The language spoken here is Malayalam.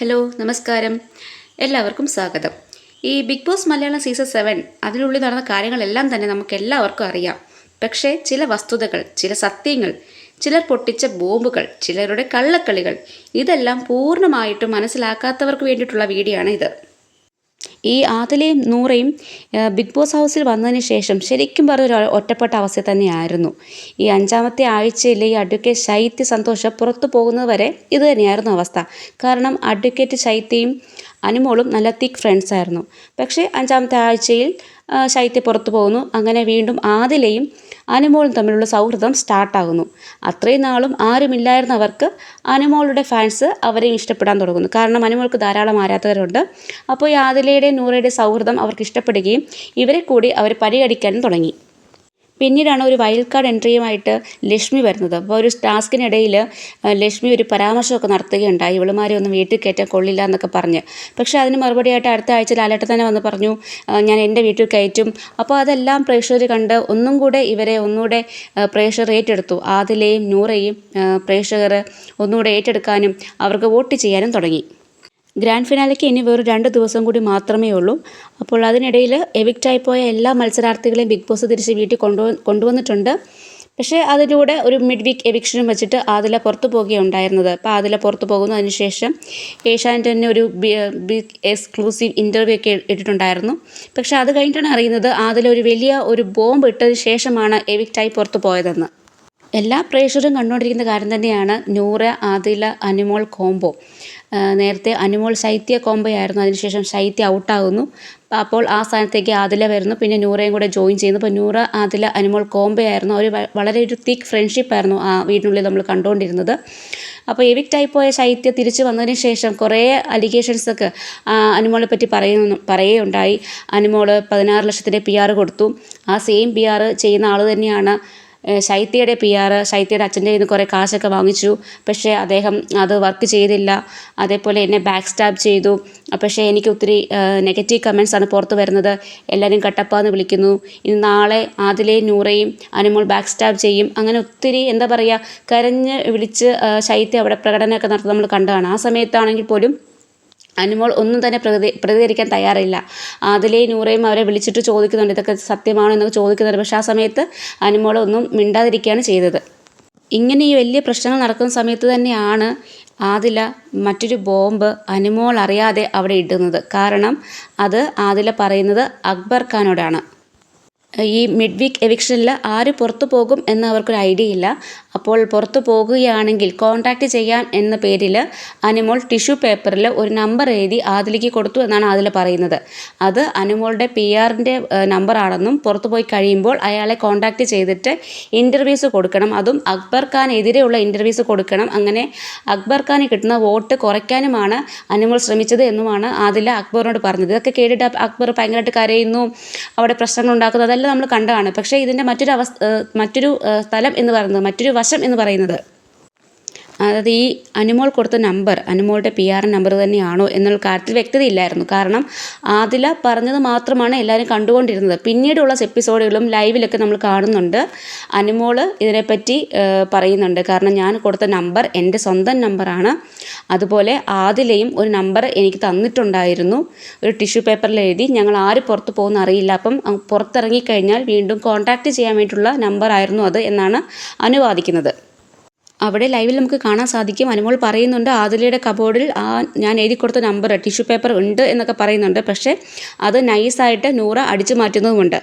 ഹലോ നമസ്കാരം. എല്ലാവർക്കും സ്വാഗതം. ഈ Bigg Boss Malayalam season seven അതിനുള്ളിൽ നടന്ന കാര്യങ്ങളെല്ലാം തന്നെ നമുക്ക് എല്ലാവർക്കും അറിയാം. പക്ഷേ ചില വസ്തുതകൾ ചില സത്യങ്ങൾ ചിലർ പൊട്ടിച്ച ബോംബുകൾ ചിലരുടെ കള്ളക്കളികൾ ഇതെല്ലാം പൂർണമായിട്ടും മനസ്സിലാക്കാത്തവർക്ക് വേണ്ടിയിട്ടുള്ള വീഡിയോ ആണ് ഇത് ഈ ആദിലയും നൂറയും ബിഗ് ബോസ് ഹൗസിൽ വന്നതിന് ശേഷം ശരിക്കും പറഞ്ഞ ഒരു ഒറ്റപ്പെട്ട അവസ്ഥ തന്നെയായിരുന്നു. ഈ അഞ്ചാമത്തെ ആഴ്ചയിൽ ഈ അഡ്വക്കേറ്റ് ശൈത്യ സന്തോഷം പുറത്തു പോകുന്നത് വരെ ഇത് തന്നെയായിരുന്നു അവസ്ഥ. കാരണം അഡ്വക്കേറ്റ് ശൈത്യയും അനുമോളും നല്ല തിക് ഫ്രണ്ട്സ് ആയിരുന്നു. പക്ഷേ അഞ്ചാമത്തെ ആഴ്ചയിൽ ശൈത്യ പുറത്തു പോകുന്നു. അങ്ങനെ വീണ്ടും ആദിലയും അനുമോളും തമ്മിലുള്ള സൗഹൃദം സ്റ്റാർട്ടാകുന്നു അത്രയും നാളും ആരുമില്ലായിരുന്നവർക്ക് അനുമോളുടെ ഫാൻസ് അവരെ ഇഷ്ടപ്പെടാൻ തുടങ്ങുന്നു. കാരണം അനുമോൾക്ക് ധാരാളം ആരാധകരുണ്ട്. അപ്പോൾ ഈ ആദിലയുടെയും നൂറയുടെ സൗഹൃദം അവർക്ക് ഇഷ്ടപ്പെടുകയും ഇവരെ കൂടി അവർ പരിഗണിക്കാനും തുടങ്ങി. പിന്നീടാണ് ഒരു വൈൽഡ് കാർഡ് എൻട്രിയുമായിട്ട് ലക്ഷ്മി വരുന്നത്. അപ്പോൾ ഒരു ടാസ്കിനിടയിൽ ലക്ഷ്മി ഒരു പരാമർശമൊക്കെ നടത്തുകയുണ്ടായി. ഇവളുമാരെ ഒന്നും വീട്ടിൽ കയറ്റാൻ കൊള്ളില്ല എന്നൊക്കെ പറഞ്ഞ്. പക്ഷേ അതിന് മറുപടിയായിട്ട് അടുത്ത ആഴ്ച ലാലേട്ടൻ തന്നെ വന്ന് പറഞ്ഞു ഞാൻ എന്റെ വീട്ടിൽ കയറ്റും. അപ്പോൾ അതെല്ലാം പ്രേക്ഷകർ കണ്ട് ഒന്നും കൂടെ ഇവരെ ഒന്നുകൂടെ പ്രേക്ഷകർ ഏറ്റെടുത്തു. ആദിലയും നൂറയും പ്രേക്ഷകർ ഒന്നുകൂടെ ഏറ്റെടുക്കാനും അവർക്ക് വോട്ട് ചെയ്യാനും തുടങ്ങി. ഗ്രാൻഡ് ഫിനാലയ്ക്ക് ഇനി വെറും രണ്ട് ദിവസം കൂടി മാത്രമേ ഉള്ളൂ. അപ്പോൾ അതിനിടയിൽ എവിക്റ്റായി പോയ എല്ലാ മത്സരാർത്ഥികളെയും ബിഗ് ബോസ് തിരിച്ച് വീട്ടിൽ കൊണ്ടു കൊണ്ടുവന്നിട്ടുണ്ട്. പക്ഷേ അതിലൂടെ ഒരു മിഡ് വീക്ക് എവിക്ഷനും വെച്ചിട്ട് ആദില പുറത്തു പോവുകയുണ്ടായിരുന്നത്. അപ്പോൾ ആദില പുറത്തു പോകുന്നു. അതിനുശേഷം ഏഷ്യാനെറ്റ് തന്നെ ഒരു ബിഗ് എക്സ്ക്ലൂസീവ് ഇന്റർവ്യൂ ഒക്കെ ഇട്ടിട്ടുണ്ടായിരുന്നു. പക്ഷേ അത് കഴിഞ്ഞിട്ടാണ് അറിയുന്നത് ആദില ഒരു വലിയ ഒരു ബോംബ് ഇട്ടതിന് ശേഷമാണ് എവിക്റ്റായി പുറത്തു പോയതെന്ന്. എല്ലാ പ്രേക്ഷകരും കണ്ടുകൊണ്ടിരിക്കുന്ന കാര്യം തന്നെയാണ് നൂറ ആദില അനുമോൾ കോംബോ നേരത്തെ അനുമോൾ ശൈത്യ കോമ്പയായിരുന്നു. അതിനുശേഷം ശൈത്യ ഔട്ടാകുന്നു. അപ്പോൾ ആ സ്ഥാനത്തേക്ക് ആദില വരുന്നു. പിന്നെ നൂറയും കൂടെ ജോയിൻ ചെയ്യുന്നു. അപ്പോൾ നൂറ ആദില അനുമോൾ കോമ്പയായിരുന്നു. അവർ വളരെ ഒരു തിക്ക് ഫ്രണ്ട്ഷിപ്പ് ആയിരുന്നു ആ വീടിനുള്ളിൽ നമ്മൾ കണ്ടുകൊണ്ടിരുന്നത്. അപ്പോൾ എവിക്റ്റായി പോയ ശൈത്യ തിരിച്ചു വന്നതിന് ശേഷം കുറേ അലിഗേഷൻസൊക്കെ അനുമോളെ പറ്റി പറയുന്നു പറയുകയുണ്ടായി. അനുമോൾ പതിനാറ് ലക്ഷത്തിന്റെ പി ആർ കൊടുത്തു. ആ സെയിം പി ആർ ചെയ്യുന്ന ആൾ തന്നെയാണ് ശൈത്യയുടെ പി ആർ ശൈത്യയുടെ അച്ഛന്റെ നിന്ന് കുറേ കാശൊക്കെ വാങ്ങിച്ചു. പക്ഷേ അദ്ദേഹം അത് വർക്ക് ചെയ്തില്ല. അതേപോലെ എന്നെ ബാക്ക് സ്റ്റാബ് ചെയ്തു. പക്ഷേ എനിക്ക് ഒത്തിരി നെഗറ്റീവ് കമൻസ് ആണ് പുറത്ത് വരുന്നത്. എല്ലാവരും കട്ടപ്പാന്ന് വിളിക്കുന്നു. ഇനി നാളെ ആദിലയും നൂറയും അനുമോൾ ബാക്ക് സ്റ്റാബ് ചെയ്യും. അങ്ങനെ ഒത്തിരി എന്താ പറയുക കരഞ്ഞ് വിളിച്ച് ശൈത്യ അവിടെ പ്രകടനമൊക്കെ നടത്തുന്നത് നമ്മൾ കണ്ടതാണ്. ആ സമയത്താണെങ്കിൽ പോലും അനുമോൾ ഒന്നും തന്നെ പ്രതി പ്രതികരിക്കാൻ തയ്യാറില്ല. അതിലേ നൂറയും അവരെ വിളിച്ചിട്ട് ചോദിക്കുന്നുണ്ട്. ഇതൊക്കെ സത്യമാണോ എന്നൊക്കെ ചോദിക്കുന്നുണ്ട്. പക്ഷേ ആ സമയത്ത് അനുമോൾ ഒന്നും മിണ്ടാതിരിക്കുകയാണ് ചെയ്തത്. ഇങ്ങനെ ഈ വലിയ പ്രശ്നങ്ങൾ നടക്കുന്ന സമയത്ത് തന്നെയാണ് ആദില മറ്റൊരു ബോംബ് അനുമോൾ അറിയാതെ അവിടെ ഇടുന്നത്. കാരണം അത് ആദില പറയുന്നത് അക്ബർ ഖാനോടാണ്. ഈ മിഡ് വീക്ക് എവിക്ഷനിൽ ആര് പുറത്തു പോകും എന്ന് അവർക്കൊരു ഐഡിയ ഇല്ല അപ്പോൾ പുറത്തു പോകുകയാണെങ്കിൽ കോൺടാക്റ്റ് ചെയ്യാം എന്ന പേരിൽ അനുമോൾ ടിഷ്യൂ പേപ്പറിൽ ഒരു നമ്പർ എഴുതി ആദിലേക്ക് കൊടുത്തു എന്നാണ് അതിൽ പറയുന്നത്. അത് അനുമോളുടെ പി ആറിന്റെ നമ്പറാണെന്നും പുറത്തു പോയി കഴിയുമ്പോൾ അയാളെ കോൺടാക്റ്റ് ചെയ്തിട്ട് ഇന്റർവ്യൂസ് കൊടുക്കണം. അതും അക്ബർ ഖാൻ എതിരെയുള്ള ഇന്റർവ്യൂസ് കൊടുക്കണം. അങ്ങനെ അക്ബർ ഖാന് കിട്ടുന്ന വോട്ട് കുറയ്ക്കാനുമാണ് അനുമോൾ ശ്രമിച്ചത് എന്നുമാണ് ആദില അക്ബറിനോട് പറഞ്ഞത്. ഇതൊക്കെ കേട്ടിട്ട് അക്ബർ ഭയങ്കരമായിട്ട് കരയുന്നു. അവിടെ പ്രശ്നങ്ങൾ ഉണ്ടാക്കുന്നു. അതെല്ലാം നമ്മൾ കണ്ടതാണ്. പക്ഷേ ഇതിന്റെ മറ്റൊരു അവസ്ഥ മറ്റൊരു സ്ഥലം എന്ന് പറയുന്നത് മറ്റൊരു വശം എന്ന് പറയുന്നത്. അതായത് ഈ അനുമോൾ കൊടുത്ത നമ്പർ അനുമോളുടെ പി ആർ നമ്പർ തന്നെയാണോ എന്നുള്ള കാര്യത്തിൽ വ്യക്തതയില്ലായിരുന്നു കാരണം ആദില പറഞ്ഞത് മാത്രമാണ് എല്ലാവരും കണ്ടുകൊണ്ടിരുന്നത്. പിന്നീടുള്ള എപ്പിസോഡുകളും ലൈവിലൊക്കെ നമ്മൾ കാണുന്നുണ്ട്. അനുമോൾ ഇതിനെപ്പറ്റി പറയുന്നുണ്ട്. കാരണം ഞാൻ കൊടുത്ത നമ്പർ എന്റെ സ്വന്തം നമ്പറാണ്. അതുപോലെ ആദിലയും ഒരു നമ്പർ എനിക്ക് തന്നിട്ടുണ്ടായിരുന്നു. ഒരു ടിഷ്യൂ പേപ്പറിൽ എഴുതി ഞങ്ങൾ ആര് പുറത്ത് പോകുന്ന അറിയില്ല അപ്പം പുറത്തിറങ്ങിക്കഴിഞ്ഞാൽ വീണ്ടും കോൺടാക്റ്റ് ചെയ്യാൻ വേണ്ടിയിട്ടുള്ള നമ്പറായിരുന്നു അത് എന്നാണ് അനുവാദിക്കുന്നത്. അവിടെ ലൈവിൽ നമുക്ക് കാണാൻ സാധിക്കും. അനുമോൾ പറയുന്നുണ്ട് ആദിലയുടെ കബോർഡിൽ ആ ഞാൻ എഴുതി കൊടുത്ത നമ്പർ ടിഷ്യൂ പേപ്പർ ഉണ്ട് എന്നൊക്കെ പറയുന്നുണ്ട്. പക്ഷേ അത് നൈസായിട്ട് നൂറ അടിച്ചു മാറ്റുന്നതുമുണ്ട്.